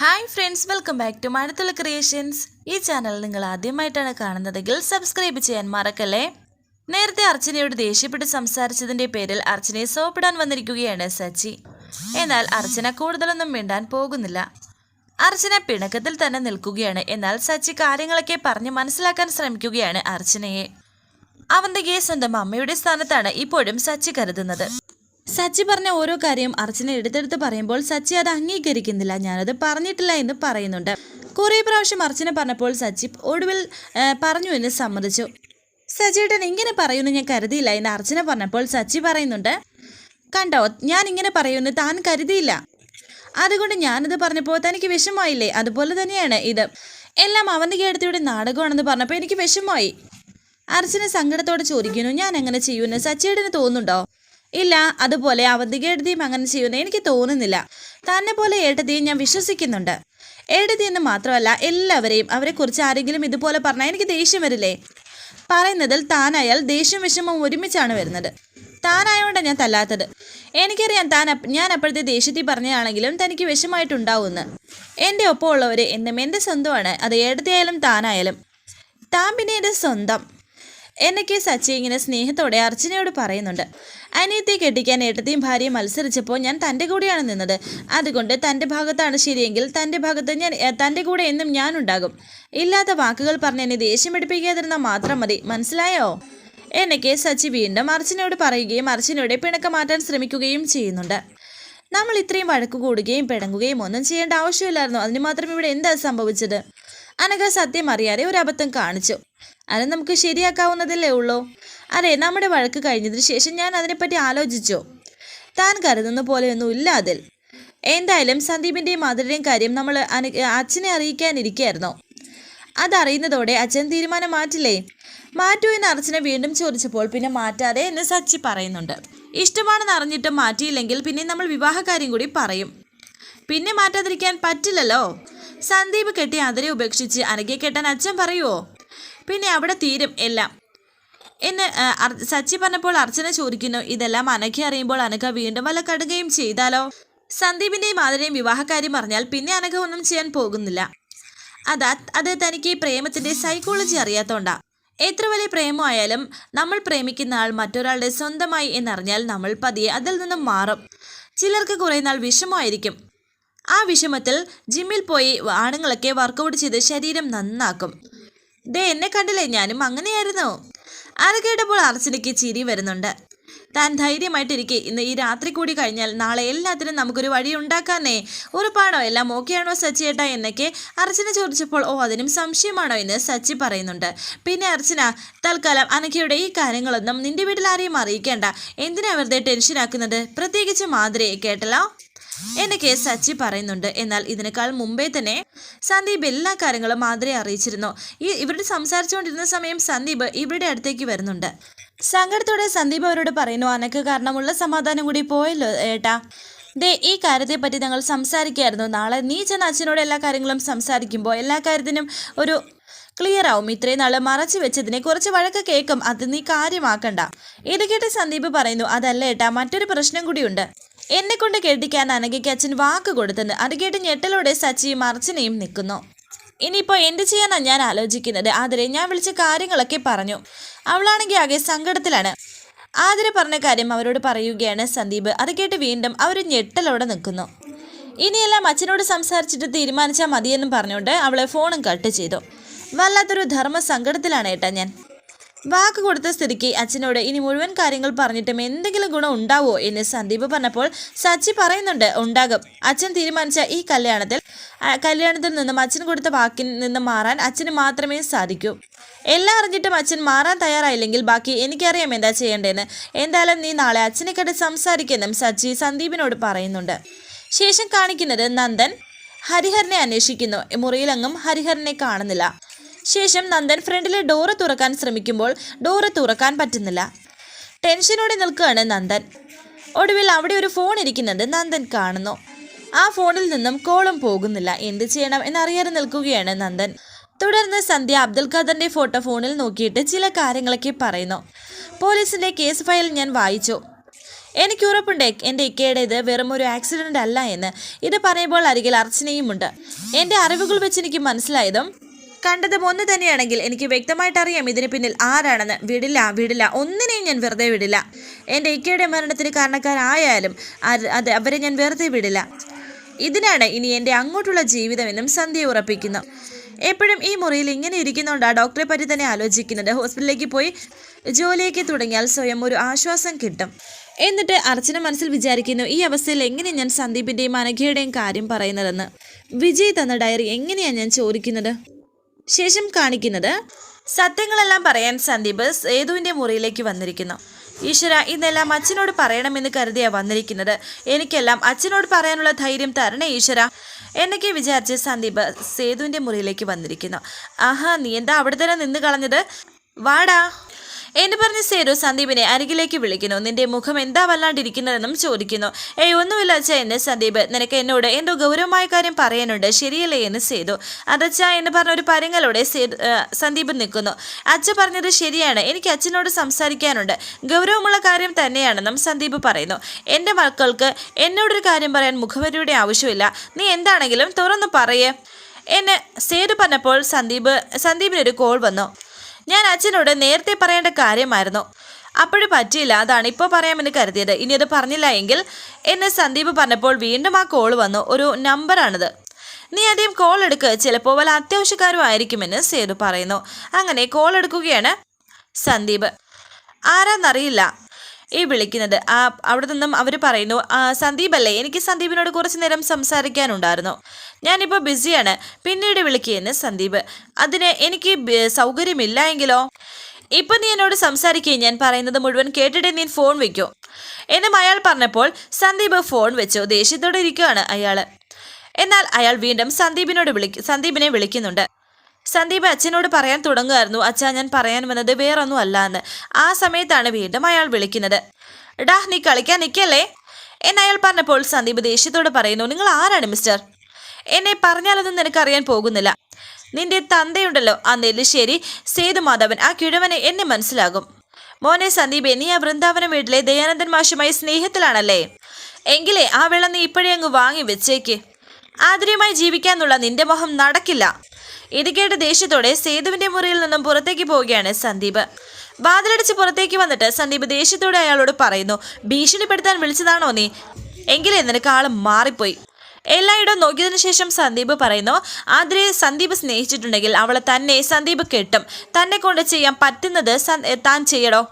Hi friends welcome back to Mazhathulla creations ഈ channel നിങ്ങൾ ആദ്യമായിട്ടാണ് കാണുന്നതെങ്കിൽ സബ്സ്ക്രൈബ് ചെയ്യാൻ മറക്കല്ലേ? നേരത്തെ അർച്ചനയോട് ദേഷ്യപ്പെട്ട് സംസാരിച്ചതിന്റെ പേരിൽ അർച്ചനയെ സോപ്പിടാൻ വന്നിരിക്കുകയാണ് സച്ചി. എന്നാൽ അർച്ചന കൂടുതലൊന്നും മിണ്ടാൻ പോകുന്നില്ല. അർച്ചന പിണക്കത്തിൽ തന്നെ നിൽക്കുകയാണ്. എന്നാൽ സച്ചി കാര്യങ്ങളൊക്കെ പറഞ്ഞ് മനസ്സിലാക്കാൻ ശ്രമിക്കുകയാണ് അർച്ചനയെ. അവന്തികയെ സ്വന്തം അമ്മയുടെ സ്ഥാനത്താണ് ഇപ്പോഴും സച്ചി കരുതുന്നത്. സച്ചി പറഞ്ഞ ഓരോ കാര്യം അർച്ചന എടുത്തെടുത്ത് പറയുമ്പോൾ സച്ചി അത് അംഗീകരിക്കുന്നില്ല. ഞാനത് പറഞ്ഞിട്ടില്ല എന്ന് പറയുന്നുണ്ട്. കുറെ പ്രാവശ്യം അർച്ചന പറഞ്ഞപ്പോൾ സച്ചി ഒടുവിൽ പറഞ്ഞു എന്ന് സമ്മതിച്ചു. സച്ചിയേട്ടൻ ഇങ്ങനെ പറയുമെന്ന് ഞാൻ കരുതിയില്ല എന്ന് അർച്ചന പറഞ്ഞപ്പോൾ സച്ചി പറയുന്നുണ്ട് കണ്ടോ ഞാൻ ഇങ്ങനെ പറയുമെന്ന് താൻ കരുതിയില്ല. അതുകൊണ്ട് ഞാനത് പറഞ്ഞപ്പോൾ തനിക്ക് വിഷമമായില്ലേ? അതുപോലെ തന്നെയാണ് ഇത്. എല്ലാം അവന്റെ കേടത്തിയുടെ നാടകമാണെന്ന് പറഞ്ഞപ്പോൾ എനിക്ക് വിഷമമായി. അർച്ചന സങ്കടത്തോടെ ചോദിക്കുന്നു ഞാൻ അങ്ങനെ ചെയ്യുമെന്ന് സച്ചിയേട്ടന് തോന്നുന്നുണ്ടോ? ഇല്ല അതുപോലെ അവന്തിക എഴുതിയും അങ്ങനെ ചെയ്യുമെന്ന് എനിക്ക് തോന്നുന്നില്ല. തന്നെ പോലെ ഏട്ടതിയും ഞാൻ വിശ്വസിക്കുന്നുണ്ട്. എഴുതി എന്ന് മാത്രമല്ല എല്ലാവരെയും അവരെക്കുറിച്ച് ആരെങ്കിലും ഇതുപോലെ പറഞ്ഞാൽ എനിക്ക് ദേഷ്യം വരില്ലേ? പറയുന്നതിൽ താനായാൽ ദേഷ്യം വിഷമം ഒരുമിച്ചാണ് വരുന്നത്. താനായോണ്ടാണ് ഞാൻ തല്ലാത്തത്. എനിക്കറിയാം താൻ ഞാൻ അപ്പോഴത്തെ ദേഷ്യത്തിൽ പറഞ്ഞതാണെങ്കിലും തനിക്ക് വിഷമായിട്ടുണ്ടാവുമെന്ന് എന്റെ ഒപ്പമുള്ളവർ എന്നും എന്റെ സ്വന്തമാണ്. അത് ഏടത്തിയായാലും താനായാലും. താൻ പിന്നെ എന്റെ സ്വന്തം. എന്നൊക്കെ സച്ചി ഇങ്ങനെ സ്നേഹത്തോടെ അർച്ചനയോട് പറയുന്നുണ്ട്. അനിയത്തെ കെട്ടിക്കാൻ ഏട്ടത്തെയും ഭാര്യയും മത്സരിച്ചപ്പോൾ ഞാൻ തന്റെ കൂടെയാണ് നിന്നത്. അതുകൊണ്ട് തന്റെ ഭാഗത്താണ് ശരിയെങ്കിൽ തന്റെ ഭാഗത്ത് ഞാൻ തന്റെ കൂടെ എന്നും ഞാനുണ്ടാകും ഇല്ലാത്ത വാക്കുകൾ പറഞ്ഞ് എന്നെ ദേഷ്യം പിടിപ്പിക്കാതിരുന്നാൽ മാത്രം മതി. മനസ്സിലായോ? എന്നൊക്കെ സച്ചി വീണ്ടും അർച്ചനയോട് പറയുകയും അർച്ചനയുടെ പിണക്കം മാറ്റാൻ ശ്രമിക്കുകയും ചെയ്യുന്നുണ്ട്. നമ്മൾ ഇത്രയും വഴക്കുകൂടുകയും പിണങ്ങുകയും ഒന്നും ചെയ്യേണ്ട ആവശ്യമില്ലായിരുന്നു. അതിന് മാത്രം ഇവിടെ എന്താ സംഭവിച്ചത്? അനഘ സത്യം അറിയാതെ ഒരു അബദ്ധം കാണിച്ചു. അത് നമുക്ക് ശരിയാക്കാവുന്നതല്ലേ ഉള്ളൂ. അതെ നമ്മുടെ വഴക്ക് കഴിഞ്ഞതിന് ശേഷം ഞാൻ അതിനെപ്പറ്റി ആലോചിച്ചു. താൻ കരുതുന്ന പോലെയൊന്നും ഇല്ല അതിൽ. എന്തായാലും സന്ദീപിന്റെയും മാധുരിന്റെയും കാര്യം നമ്മൾ അച്ഛനെ അറിയിക്കാനിരിക്കുകയായിരുന്നു അതറിയുന്നതോടെ അച്ഛൻ തീരുമാനം മാറ്റില്ലേ? മാറ്റൂ എന്ന് അർച്ചന വീണ്ടും ചോദിച്ചപ്പോൾ പിന്നെ മാറ്റാതെ എന്ന് സച്ചി പറയുന്നുണ്ട്. ഇഷ്ടമാണെന്ന് അറിഞ്ഞിട്ടും മാറ്റിയില്ലെങ്കിൽ പിന്നെ നമ്മൾ വിവാഹകാര്യം കൂടി പറയും. പിന്നെ മാറ്റാതിരിക്കാൻ പറ്റില്ലല്ലോ? സന്ദീപ് കെട്ടി അതിരെ ഉപേക്ഷിച്ച് അനഘയെ കെട്ടാൻ അച്ഛൻ പറയുമോ പിന്നെ അവിടെ തീരും എല്ലാം. എന്ന് സച്ചി പറഞ്ഞപ്പോൾ അർച്ചന ചോദിക്കുന്നു ഇതെല്ലാം അനഘ അറിയുമ്പോൾ അനഘ വീണ്ടും വല്ല കടുകയും ചെയ്താലോ? സന്ദീപിന്റെയും മാതിരിയും വിവാഹകാര്യം അറിഞ്ഞാൽ പിന്നെ അനഘ ഒന്നും ചെയ്യാൻ പോകുന്നില്ല. അതാ അത് തനിക്ക് പ്രേമത്തിന്റെ സൈക്കോളജി അറിയാത്തോണ്ടാ. എത്ര വലിയ പ്രേമമായാലും നമ്മൾ പ്രേമിക്കുന്ന ആൾ മറ്റൊരാളുടെ സ്വന്തമായി എന്നറിഞ്ഞാൽ നമ്മൾ പതിയെ അതിൽ നിന്നും മാറും. ചിലർക്ക് കുറേ നാൾ വിഷമമായിരിക്കും. ആ വിഷമത്തിൽ ജിമ്മിൽ പോയി ആണുങ്ങളൊക്കെ വർക്കൗട്ട് ചെയ്ത് ശരീരം നന്നാക്കും. ദേ എന്നെ കണ്ടില്ലേ? ഞാനും അങ്ങനെയായിരുന്നു. അത് കേട്ടപ്പോൾ അർച്ചനയ്ക്ക് ചിരി വരുന്നുണ്ട്. താൻ ധൈര്യമായിട്ടിരിക്കെ. ഇന്ന് ഈ രാത്രി കൂടി കഴിഞ്ഞാൽ നാളെ എല്ലാത്തിനും നമുക്കൊരു വഴി ഉണ്ടാക്കാന്നേ. ഉറപ്പാണോ? എല്ലാം ഓക്കെയാണോ സച്ചിയേട്ടാ എന്നൊക്കെ അർച്ചന ചോദിച്ചപ്പോൾ ഓ അതിനും സംശയമാണോ എന്ന് സച്ചി പറയുന്നുണ്ട്. പിന്നെ അർച്ചന തൽക്കാലം അനക്കയുടെ ഈ കാര്യങ്ങളൊന്നും നിന്റെ വീട്ടിൽ ആരെയും അറിയിക്കേണ്ട. എന്തിനാ വെറുതെ ടെൻഷനാക്കുന്നത്? പ്രത്യേകിച്ച് മാതിരി കേട്ടല്ലോ? എന്നൊക്കെ സച്ചി പറയുന്നുണ്ട്. എന്നാൽ ഇതിനേക്കാൾ മുമ്പേ തന്നെ സന്ദീപ് എല്ലാ കാര്യങ്ങളും മാതിരെ അറിയിച്ചിരുന്നു. ഈ ഇവരുടെ സംസാരിച്ചുകൊണ്ടിരുന്ന സമയം സന്ദീപ് ഇവരുടെ അടുത്തേക്ക് വരുന്നുണ്ട്. സങ്കടത്തോടെ സന്ദീപ് അവരോട് പറയുന്നു അനക്ക് കാരണമുള്ള സമാധാനം കൂടി പോയല്ലോ ഏട്ടാ. ദേ ഈ കാര്യത്തെ പറ്റി ഞങ്ങൾ സംസാരിക്കായിരുന്നു നാളെ നീ ചെന്ന് അച്ഛനോട് എല്ലാ കാര്യങ്ങളും സംസാരിക്കുമ്പോൾ എല്ലാ കാര്യത്തിനും ഒരു ക്ലിയർ ആവും. ഇത്രയും നാൾ മറച്ചു വെച്ചതിനെ കുറച്ച് വഴക്ക് കേൾക്കും. അത് നീ കാര്യമാക്കണ്ട. ഇത് കേട്ട് സന്ദീപ് പറയുന്നു അതല്ല ഏട്ടാ. മറ്റൊരു പ്രശ്നം കൂടിയുണ്ട്. എന്നെ കൊണ്ട് കെട്ടിക്കാൻ അനഘയ്ക്ക് അച്ഛൻ വാക്ക് കൊടുത്തെന്ന് അത് കേട്ട് ഞെട്ടലോടെ സച്ചിയും അർച്ചനയും നിൽക്കുന്നു. ഇനിയിപ്പോൾ എന്ത് ചെയ്യാനാണ് ഞാൻ ആലോചിക്കുന്നത്? ആതിരെ ഞാൻ വിളിച്ച കാര്യങ്ങളൊക്കെ പറഞ്ഞു. അവളാണെങ്കിൽ ആകെ സങ്കടത്തിലാണ്. ആതിരെ പറഞ്ഞ കാര്യം അവരോട് പറയുകയാണ് സന്ദീപ്. അത് കേട്ട് വീണ്ടും അവർ ഞെട്ടലോടെ നിൽക്കുന്നു. ഇനിയെല്ലാം അച്ഛനോട് സംസാരിച്ചിട്ട് തീരുമാനിച്ചാൽ മതിയെന്നും പറഞ്ഞുകൊണ്ട് അവളെ ഫോണും കട്ട് ചെയ്തു. വല്ലാത്തൊരു ധർമ്മ സങ്കടത്തിലാണ് ഏട്ടാ ഞാൻ. വാക്ക് കൊടുത്ത സ്ഥിതിക്ക് അച്ഛനോട് ഇനി മുഴുവൻ കാര്യങ്ങൾ പറഞ്ഞിട്ടും എന്തെങ്കിലും ഗുണം ഉണ്ടാവോ എന്ന് സന്ദീപ് പറഞ്ഞപ്പോൾ സച്ചി പറയുന്നുണ്ട് ഉണ്ടാകും. അച്ഛൻ തീരുമാനിച്ച ഈ കല്യാണത്തിൽ കല്യാണത്തിൽ നിന്നും അച്ഛൻ കൊടുത്ത വാക്കിൽ നിന്നും മാറാൻ അച്ഛന് മാത്രമേ സാധിക്കൂ. എല്ലാം അറിഞ്ഞിട്ടും അച്ഛൻ മാറാൻ തയ്യാറായില്ലെങ്കിൽ ബാക്കി എനിക്കറിയാം എന്താ ചെയ്യേണ്ടതെന്ന്. എന്തായാലും നീ നാളെ അച്ഛനെ കണ്ട് സംസാരിക്കുമെന്നും സച്ചി സന്ദീപിനോട് പറയുന്നുണ്ട്. ശേഷം കാണിക്കുന്നത് നന്ദൻ ഹരിഹരനെ അന്വേഷിക്കുന്നു. മുറിയിലെങ്ങും ഹരിഹരനെ കാണുന്നില്ല. ശേഷം നന്ദൻ ഫ്രണ്ടിലെ ഡോറ് തുറക്കാൻ ശ്രമിക്കുമ്പോൾ ഡോറ് തുറക്കാൻ പറ്റുന്നില്ല. ടെൻഷനോടെ നിൽക്കുകയാണ് നന്ദൻ. ഒടുവിൽ അവിടെ ഒരു ഫോൺ ഇരിക്കുന്നത് നന്ദൻ കാണുന്നു. ആ ഫോണിൽ നിന്നും കോളും പോകുന്നില്ല. എന്ത് ചെയ്യണം എന്നറിയാതെ നിൽക്കുകയാണ് നന്ദൻ. തുടർന്ന് സന്ധ്യ അബ്ദുൽ ഖാദറിന്റെ ഫോട്ടോ ഫോണിൽ നോക്കിയിട്ട് ചില കാര്യങ്ങളൊക്കെ പറയുന്നു. പോലീസിന്റെ കേസ് ഫയൽ ഞാൻ വായിച്ചു. എനിക്ക് ഉറപ്പുണ്ട്. എന്റെ ഇക്കയുടെ ഇത് വെറും ഒരു ആക്സിഡന്റ് അല്ല എന്ന്. ഇത് പറയുമ്പോൾ അരികിൽ അർച്ചനയുമുണ്ട്. എന്റെ അറിവുകൾ വെച്ച് എനിക്ക് മനസ്സിലായതും കണ്ടതും ഒന്ന് തന്നെയാണെങ്കിൽ എനിക്ക് വ്യക്തമായിട്ട് അറിയാം ഇതിന് പിന്നിൽ ആരാണെന്ന്. വിടില്ല വിടില്ല. ഒന്നിനെയും ഞാൻ വെറുതെ വിടില്ല. എന്റെ ഇക്കയുടെ മരണത്തിന് കാരണക്കാരായാലും അത് അവരെ ഞാൻ വെറുതെ വിടില്ല. ഇതിനാണ് ഇനി എന്റെ അങ്ങോട്ടുള്ള ജീവിതമെന്നും സന്ധ്യ ഉറപ്പിക്കുന്നു. എപ്പോഴും ഈ മുറിയിൽ ഇങ്ങനെ ഇരിക്കുന്നുണ്ടാ ഡോക്ടറെ പറ്റി തന്നെ ആലോചിക്കുന്നത്. ഹോസ്പിറ്റലിലേക്ക് പോയി ജോലിയൊക്കെ തുടങ്ങിയാൽ സ്വയം ഒരു ആശ്വാസം കിട്ടും. എന്നിട്ട് അർച്ചന മനസ്സിൽ വിചാരിക്കുന്നു ഈ അവസ്ഥയിൽ എങ്ങനെ ഞാൻ സന്ദീപിന്റെയും അനഘയുടെയും കാര്യം പറയുന്നതെന്ന്. വിജയ് തന്ന ഡയറി എങ്ങനെയാണ് ഞാൻ ചോദിക്കുന്നത്? ശേഷം കാണിക്കുന്നത് സത്യങ്ങളെല്ലാം പറയാൻ സന്ദീപ് സേതുവിന്റെ മുറിയിലേക്ക് വന്നിരിക്കുന്നു. ഈശ്വര ഇതെല്ലാം അച്ഛനോട് പറയണമെന്ന് കരുതിയാ വന്നിരിക്കുന്നത്. എനിക്കെല്ലാം അച്ഛനോട് പറയാനുള്ള ധൈര്യം തരണേ ഈശ്വര എന്നൊക്കെ വിചാരിച്ച് സന്ദീപ് സേതുവിന്റെ മുറിയിലേക്ക് വന്നിരിക്കുന്നു. ആഹാ നീ എന്താ അവിടെ തന്നെ നിന്ന് കളഞ്ഞത്? വാടാ. എന്ന് പറഞ്ഞ് സേരു സന്ദീപിനെ അരികിലേക്ക് വിളിക്കുന്നു. നിന്റെ മുഖം എന്താ വല്ലാണ്ടിരിക്കുന്നതെന്നും ചോദിക്കുന്നു. ഏയ് ഒന്നുമില്ല അച്ഛ എന്ന് സന്ദീപ്. നിനക്ക് എന്നോട് എന്തോ ഗൗരവമായ കാര്യം പറയാനുണ്ട്. ശരിയല്ലേ? എന്ന് സേതു. അതച്ഛ എന്ന് പറഞ്ഞ ഒരു പരങ്ങളോടെ സേതു സന്ദീപ് നിൽക്കുന്നു. അച്ഛ പറഞ്ഞത് ശരിയാണ്. എനിക്ക് അച്ഛനോട് സംസാരിക്കാനുണ്ട്. ഗൗരവമുള്ള കാര്യം തന്നെയാണെന്നും സന്ദീപ് പറയുന്നു. എന്റെ മക്കൾക്ക് എന്നോടൊരു കാര്യം പറയാൻ മുഖവരിയുടെ ആവശ്യമില്ല. നീ എന്താണെങ്കിലും തുറന്നു പറയേ. എന്നെ സേതു പറഞ്ഞപ്പോൾ സന്ദീപ് സന്ദീപിനൊരു കോൾ വന്നു. ഞാൻ അച്ഛനോട് നേരത്തെ പറയേണ്ട കാര്യമായിരുന്നു. അപ്പോഴും പറ്റിയില്ല അതാണ് ഇപ്പോൾ പറയാമെന്ന് കരുതിയത്. ഇനി അത് പറഞ്ഞില്ല എങ്കിൽ എന്നെ സന്ദീപ് പറഞ്ഞപ്പോൾ വീണ്ടും ആ കോൾ വന്നു. ഒരു നമ്പറാണിത് നീ ആദ്യം കോൾ എടുക്ക്. ചിലപ്പോൾ വല്ല അത്യാവശ്യക്കാരും ആയിരിക്കുമെന്ന് സേതു പറയുന്നു. അങ്ങനെ കോൾ എടുക്കുകയാണ് സന്ദീപ്. ആരാന്നറിയില്ല. ഈ വിളിക്കുന്നത്. അവിടെ നിന്നും അവർ പറയുന്നു "ആ, സന്ദീപ് അല്ലേ? എനിക്ക് സന്ദീപിനോട് കുറച്ച് നേരം സംസാരിക്കാനുണ്ടായിരുന്നു. ഞാനിപ്പോൾ ബിസിയാണ്. പിന്നീട് വിളിക്കുകയെന്ന് സന്ദീപ്. അതിന് എനിക്ക് സൗകര്യമില്ല എങ്കിലോ? ഇപ്പം നീ എന്നോട് സംസാരിക്കുകയും ഞാൻ പറയുന്നത് മുഴുവൻ കേട്ടിട്ട് നീ ഫോൺ വെക്കൂ. എന്നും അയാൾ പറഞ്ഞപ്പോൾ സന്ദീപ് ഫോൺ വെച്ചു. ദേഷ്യത്തോടെ ഇരിക്കുകയാണ് അയാൾ എന്നാൽ അയാൾ വീണ്ടും സന്ദീപിനോട് വിളി സന്ദീപിനെ വിളിക്കുന്നുണ്ട്. സന്ദീപ് അച്ഛനോട് പറയാൻ തുടങ്ങുമായിരുന്നു. അച്ഛാ ഞാൻ പറയാൻ വന്നത് വേറൊന്നും അല്ല എന്ന് ആ സമയത്താണ് വീണ്ടും അയാൾ വിളിക്കുന്നത്. ഡാ നീ കളിക്കാൻ നിൽക്കല്ലേ എന്നയാൾ പറഞ്ഞപ്പോൾ സന്ദീപ് ദേഷ്യത്തോട് പറയുന്നു നിങ്ങൾ ആരാണ് മിസ്റ്റർ? എന്നെ പറഞ്ഞാലൊന്നും നിനക്കറിയാൻ പോകുന്നില്ല. നിന്റെ തന്തയുണ്ടല്ലോ. ആ നെല്ലിശ്ശേരി സേതുമാധവൻ ആ കിഴവനെ എന്നെ മനസ്സിലാകും. മോനെ സന്ദീപ് നീ ആ വൃന്ദാവനം വീട്ടിലെ ദയാനന്ദൻ മാഷുമായി സ്നേഹത്തിലാണല്ലേ? എങ്കിലേ ആ വെള്ളം നീ ഇപ്പോഴേ അങ്ങ് വാങ്ങി വെച്ചേക്ക്. ആദരയുമായി ജീവിക്കാന്നുള്ള നിന്റെ മോഹം നടക്കില്ല. ഇത് കേട്ട് ദേഷ്യത്തോടെ സേതുവിന്റെ മുറിയിൽ നിന്നും പുറത്തേക്ക് പോവുകയാണ് സന്ദീപ്. വാതിലടിച്ച് പുറത്തേക്ക് വന്നിട്ട് സന്ദീപ് ദേഷ്യത്തോടെ അയാളോട് പറയുന്നു ഭീഷണിപ്പെടുത്താൻ വിളിച്ചതാണോ നീ? എങ്കിലേ നിനക്ക് ആൾ മാറിപ്പോയി. എല്ലായിടവും നോക്കിയതിനു ശേഷം സന്ദീപ് പറയുന്നു ആതിരയെ സന്ദീപ് സ്നേഹിച്ചിട്ടുണ്ടെങ്കിൽ അവളെ തന്നെ സന്ദീപ് കെട്ടും. തന്നെ കൊണ്ട് ചെയ്യാൻ പറ്റുന്നത് താൻ ചെയ്യടോ.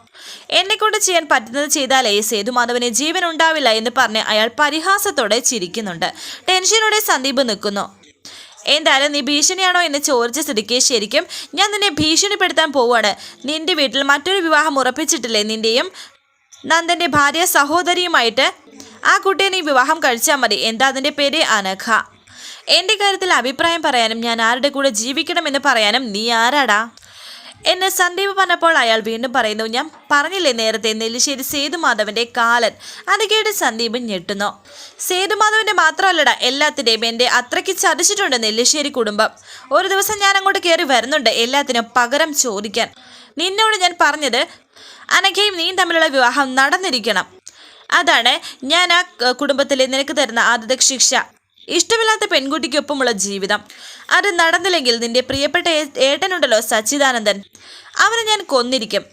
എന്നെ കൊണ്ട് ചെയ്യാൻ പറ്റുന്നത് ചെയ്താലേ സേതുമാധവന് ജീവൻ ഉണ്ടാവില്ല എന്ന് പറഞ്ഞ് അയാൾ പരിഹാസത്തോടെ ചിരിക്കുന്നുണ്ട്. ടെൻഷനോടെ സന്ദീപ് നിൽക്കുന്നു. എന്തായാലും നീ ഭീഷണിയാണോ എന്ന് ചോദിച്ച സ്ഥിതിക്ക് ശരിക്കും ഞാൻ നിന്നെ ഭീഷണിപ്പെടുത്താൻ പോവുകയാണ് നിന്റെ വീട്ടിൽ മറ്റൊരു വിവാഹം ഉറപ്പിച്ചിട്ടില്ലേ നിന്റെയും നന്ദന്റെ ഭാര്യ സഹോദരിയുമായിട്ട്? ആ കുട്ടിയെ നീ വിവാഹം കഴിച്ചാൽ മതി. എന്താ അതിന്റെ പേര് അനഘ? എന്റെ കാര്യത്തിൽ അഭിപ്രായം പറയാനും ഞാൻ ആരുടെ കൂടെ ജീവിക്കണമെന്ന് പറയാനും നീ ആരാടാ? എന്നെ സന്ദീപ് പറഞ്ഞപ്പോൾ അയാൾ വീണ്ടും പറയുന്നു ഞാൻ പറഞ്ഞില്ലേ നേരത്തെ നെല്ലിശ്ശേരി സേതുമാധവന്റെ കാലൻ? അത് കേട്ട് സന്ദീപ് ഞെട്ടുന്നു. സേതുമാധവന്റെ മാത്രമല്ലട എല്ലാത്തിന്റെയും എന്റെ അത്രയ്ക്ക് ചതിച്ചിട്ടുണ്ട് നെല്ലിശ്ശേരി കുടുംബം. ഒരു ദിവസം ഞാൻ അങ്ങോട്ട് കയറി വരുന്നുണ്ട് എല്ലാത്തിനും പകരം ചോദിക്കാൻ. നിന്നോട് ഞാൻ പറഞ്ഞത് അനഘയും നീ തമ്മിലുള്ള വിവാഹം നടന്നിരിക്കണം. അതാണ് ഞാൻ ആ കുടുംബത്തിലെ നിനക്ക് തരുന്ന ആദ്യത്തെ ശിക്ഷ. ഇഷ്ടമില്ലാത്ത പെൺകുട്ടിക്കൊപ്പമുള്ള ജീവിതം. അത് നടന്നില്ലെങ്കിൽ നിന്റെ പ്രിയപ്പെട്ട ഏട്ടനുണ്ടല്ലോ സച്ചിദാനന്ദൻ. അവനെ ഞാൻ കൊന്നിരിക്കും.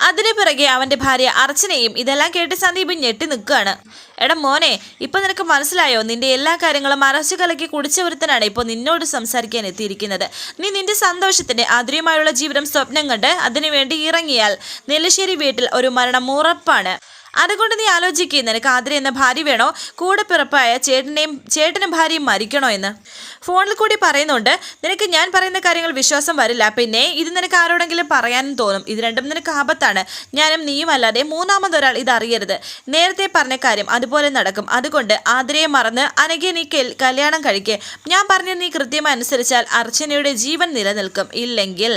അതിനു പിറകെ അവന്റെ ഭാര്യ അർച്ചനയും ഇതെല്ലാം കേട്ട് സന്ദീപ് ഞെട്ടി നിൽക്കുകയാണ്. എടാ മോനെ ഇപ്പം നിനക്ക് മനസ്സിലായോ? നിന്റെ എല്ലാ കാര്യങ്ങളും അറച്ചു കലക്കി കുടിച്ച ഒരുത്തനാണ് ഇപ്പോൾ നിന്നോട് സംസാരിക്കാൻ എത്തിയിരിക്കുന്നത്. നീ നിന്റെ സന്തോഷത്തിന്റെ ആദ്യമായുള്ള ജീവിതം സ്വപ്നം കണ്ട് അതിനുവേണ്ടി ഇറങ്ങിയാൽ നെല്ലിശ്ശേരി വീട്ടിൽ ഒരു മരണം ഉറപ്പാണ്. അതുകൊണ്ട് നീ ആലോചിക്കുക നിനക്ക് ആതിര എന്ന ഭാര്യ വേണോ? കൂടെ പിറപ്പായ ചേട്ടനെയും ചേട്ടനും ഭാര്യയും മരിക്കണോ എന്ന്. ഫോണിൽ കൂടി പറയുന്നുണ്ട് നിനക്ക് ഞാൻ പറയുന്ന കാര്യങ്ങൾ വിശ്വാസം വരില്ല. പിന്നെ ഇത് നിനക്ക് ആരോടെങ്കിലും പറയാനും തോന്നും. ഇത് രണ്ടും നിനക്ക് ആപത്താണ്. ഞാനും നീയും അല്ലാതെ മൂന്നാമതൊരാൾ ഇത് അറിയരുത്. നേരത്തെ പറഞ്ഞ കാര്യം അതുപോലെ നടക്കും. അതുകൊണ്ട് ആതിരയെ മറന്ന് അനഘയെ നീ കല്യാണം കഴിക്കേ. ഞാൻ പറഞ്ഞ നീ കൃത്യമായി അനുസരിച്ചാൽ അർച്ചനയുടെ ജീവൻ നിലനിൽക്കും. ഇല്ലെങ്കിൽ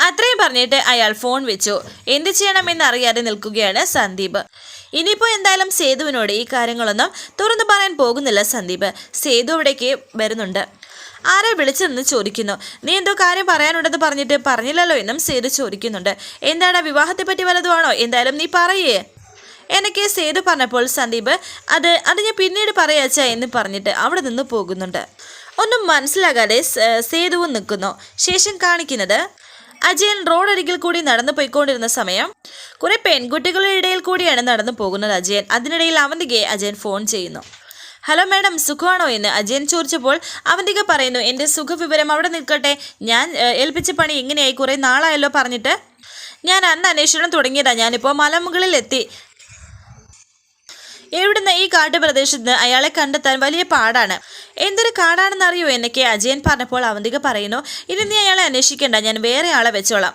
അത്രയും പറഞ്ഞിട്ട് അയാൾ ഫോൺ വെച്ചു. എന്ത് ചെയ്യണമെന്ന് അറിയാതെ നിൽക്കുകയാണ് സന്ദീപ്. ഇനിയിപ്പോൾ എന്തായാലും സേതുവിനോട് ഈ കാര്യങ്ങളൊന്നും തുറന്നു പറയാൻ പോകുന്നില്ല സന്ദീപ്. സേതു അവിടേക്ക് വരുന്നുണ്ട്. ആരെ വിളിച്ചെന്ന് ചോദിക്കുന്നു. നീ എന്തോ കാര്യം പറയാനുണ്ടെന്ന് പറഞ്ഞിട്ട് പറഞ്ഞില്ലല്ലോ എന്നും സേതു ചോദിക്കുന്നുണ്ട്. എന്താണ് വിവാഹത്തെ പറ്റി വല്ലതുമാണോ? എന്തായാലും നീ പറയേ. എനിക്ക് സേതു പറഞ്ഞപ്പോൾ സന്ദീപ് അത് അത് ഞാൻ പിന്നീട് പറയാച്ച എന്ന് പറഞ്ഞിട്ട് അവിടെ നിന്ന് പോകുന്നുണ്ട്. ഒന്നും മനസ്സിലാകാതെ സേതുവും നിൽക്കുന്നു. ശേഷം കാണിക്കുന്നത് അജയൻ റോഡരികിൽ കൂടി നടന്നു പോയിക്കൊണ്ടിരുന്ന സമയം കുറെ പെൺകുട്ടികളുടെ ഇടയിൽ കൂടിയാണ് നടന്നു പോകുന്നത് അജയൻ. അതിനിടയിൽ അവന്തികയെ അജയൻ ഫോൺ ചെയ്യുന്നു. ഹലോ മാഡം സുഖമാണോ? എന്ന് അജയൻ ചോദിച്ചപ്പോൾ അവന്തിക പറയുന്നു എന്റെ സുഖവിവരം അവിടെ നിൽക്കട്ടെ. ഞാൻ ഏൽപ്പിച്ച പണി ഇങ്ങനെയായി കുറേ നാളായല്ലോ പറഞ്ഞിട്ട്. ഞാൻ അന്ന് അന്വേഷണം തുടങ്ങിയതാണ് ഞാനിപ്പോൾ മലമുകളിൽ എത്തി എവിടുന്ന് ഈ കാട്ടുപ്രദേശത്ത് അയാളെ കണ്ടെത്താൻ വലിയ പാടാണ്. എന്തൊരു കാടാണെന്ന് അറിയോ എന്നൊക്കെ അജയൻ പറഞ്ഞപ്പോൾ അവന്തിക പറയുന്നു ഇനി നീ അയാളെ അന്വേഷിക്കേണ്ട ഞാൻ വേറെ ആളെ വെച്ചോളാം.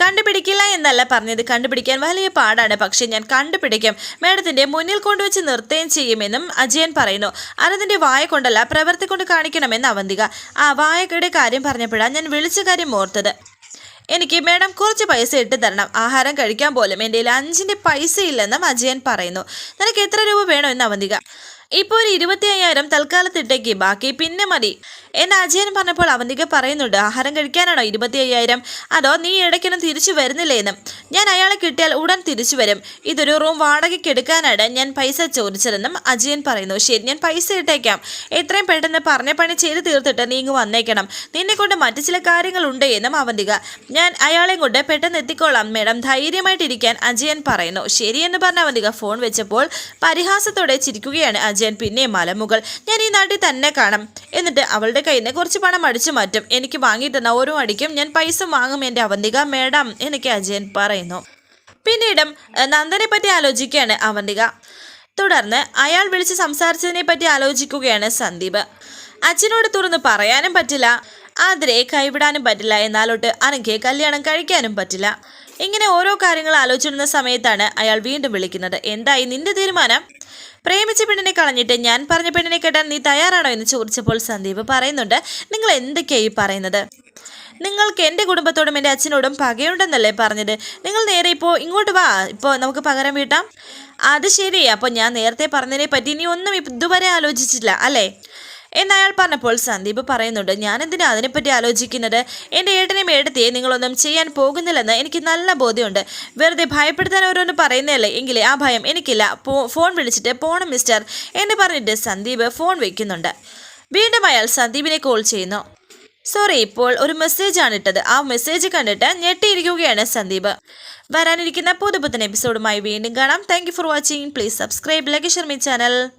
കണ്ടുപിടിക്കില്ല എന്നല്ല പറഞ്ഞത് കണ്ടുപിടിക്കാൻ വലിയ പാടാണ് പക്ഷേ ഞാൻ കണ്ടുപിടിക്കും. മേഡത്തിന്റെ മുന്നിൽ കൊണ്ടുവച്ച് നിർത്തുകയും ചെയ്യുമെന്നും അജയൻ പറയുന്നു. അതിന്റെ വായ കൊണ്ടല്ല പ്രവൃത്തി കൊണ്ട് കാണിക്കണമെന്ന് അവന്തിക. ആ വായകയുടെ കാര്യം പറഞ്ഞപ്പോഴാണ് ഞാൻ വിളിച്ച കാര്യം ഓർത്തത്. എനിക്ക് മേഡം കുറച്ച് പൈസ ഇട്ട് തരണം. ആഹാരം കഴിക്കാൻ പോലും എന്റെ കയ്യിൽ അഞ്ചിന്റെ പൈസ ഇല്ലെന്നും അജയൻ പറയുന്നു. നിനക്ക് എത്ര രൂപ വേണമെന്ന് അവന്തിക. ഇപ്പോൾ ഒരു ഇരുപത്തി അയ്യായിരം തൽക്കാലത്തിട്ടേക്ക്. ബാക്കി പിന്നെ മതി. എന്ന് അജയൻ പറഞ്ഞപ്പോൾ അവന്തിക പറയുന്നുണ്ട് ആഹാരം കഴിക്കാനാണോ? ഇരുപത്തി അയ്യായിരം അതോ നീ ഇടയ്ക്കൊന്നും തിരിച്ചു വരുന്നില്ലേ എന്ന് ഞാൻ അയാളെ കിട്ടിയാൽ ഉടൻ തിരിച്ചു വരും. ഇതൊരു റൂം വാടകയ്ക്ക് എടുക്കാനാണ് ഞാൻ പൈസ ചോദിച്ചതെന്നും അജയൻ പറയുന്നു. ശരി ഞാൻ പൈസ ഇട്ടേക്കാം. എത്രയും പെട്ടെന്ന് പറഞ്ഞ പണി ചെയ്ത് തീർത്തിട്ട് നീ ഇങ്ങ് വന്നേക്കണം. നിന്നെ കൊണ്ട് മറ്റു ചില കാര്യങ്ങൾ ഉണ്ട് എന്നും അവന്തിക. ഞാൻ അയാളെയും കൊണ്ട് പെട്ടെന്ന് എത്തിക്കോളാം മേഡം. ധൈര്യമായിട്ടിരിക്കാൻ അജയൻ പറയുന്നു. ശരിയെന്ന് പറഞ്ഞ അവന്തിക ഫോൺ വെച്ചപ്പോൾ പരിഹാസത്തോടെ ചിരിക്കുകയാണ് അജയൻ. പിന്നെ മലമുകൾ ഞാൻ ഈ നാട്ടിൽ തന്നെ കാണാം. എന്നിട്ട് അവളുടെ കയ്യിൽ നിന്ന് കുറച്ച് പണം അടിച്ചു മാറ്റും. എനിക്ക് വാങ്ങിയിട്ടുന്ന ഓരോ അടിക്കും ഞാൻ പൈസ വാങ്ങും എന്റെ അവന്തിക മേഡം എനിക്ക് അജയൻ പറയുന്നു. പിന്നീടും നന്ദനെ പറ്റി ആലോചിക്കുകയാണ് അവന്തിക. തുടർന്ന് അയാൾ വിളിച്ച് സംസാരിച്ചതിനെ പറ്റി ആലോചിക്കുകയാണ് സന്ദീപ്. അച്ഛനോട് തുറന്ന് പറയാനും പറ്റില്ല. ആതിരെ കൈവിടാനും പറ്റില്ല. എന്നാലോട്ട് അനഘയെ കല്യാണം കഴിക്കാനും പറ്റില്ല. ഇങ്ങനെ ഓരോ കാര്യങ്ങൾ ആലോചിച്ചിരുന്ന സമയത്താണ് അയാൾ വീണ്ടും വിളിക്കുന്നത്. എന്തായി നിന്റെ തീരുമാനം? പ്രേമിച്ച പെണ്ണിനെ കളഞ്ഞിട്ട് ഞാൻ പറഞ്ഞ പെണ്ണിനെ കെട്ടാൻ നീ തയ്യാറാണോ എന്ന് ചോദിച്ചപ്പോൾ സന്ദീപ് പറയുന്നുണ്ട് നിങ്ങൾ എന്തൊക്കെയായി പറയുന്നത്? നിങ്ങൾക്ക് എന്റെ കുടുംബത്തോടും എന്റെ അച്ഛനോടും പകയുണ്ടെന്നല്ലേ പറഞ്ഞത്? നിങ്ങൾ നേരെ ഇപ്പോൾ ഇങ്ങോട്ട് വാ ഇപ്പോൾ നമുക്ക് പകരം വീട്ടാം. അത് ശരി അപ്പോൾ ഞാൻ നേരത്തെ പറഞ്ഞതിനെ പറ്റി ഇനി ഒന്നും ഇതുവരെ ആലോചിച്ചില്ല അല്ലേ? എന്നയാൾ പറഞ്ഞപ്പോൾ സന്ദീപ് പറയുന്നുണ്ട് ഞാൻ എന്തിനാ അതിനെപ്പറ്റി ആലോചിക്കുന്നത്? എന്റെ ഏട്ടനെയും ഏടത്തിയെ നിങ്ങളൊന്നും ചെയ്യാൻ പോകുന്നില്ലെന്ന് എനിക്ക് നല്ല ബോധ്യമുണ്ട്. വെറുതെ ഭയപ്പെടുത്താൻ ഓരോന്ന് പറയുന്നതല്ലേ? എങ്കിലേ ആ ഭയം എനിക്കില്ല. ഫോൺ വിളിച്ചിട്ട് പോണം മിസ്റ്റർ എന്ന് പറഞ്ഞിട്ട് സന്ദീപ് ഫോൺ വയ്ക്കുന്നുണ്ട് വീണ്ടും അയാൾ സന്ദീപിനെ കോൾ ചെയ്യുന്നു. സോറി ഇപ്പോൾ ഒരു മെസ്സേജാണ് ഇട്ടത്. ആ മെസ്സേജ് കണ്ടിട്ട് ഞെട്ടിയിരിക്കുകയാണ് സന്ദീപ്. വരാനിരിക്കുന്ന പുതുപുത്തൻ എപ്പിസോഡുമായി വീണ്ടും കാണാം. Thank for watching. Please subscribe. Like Sharmi channel.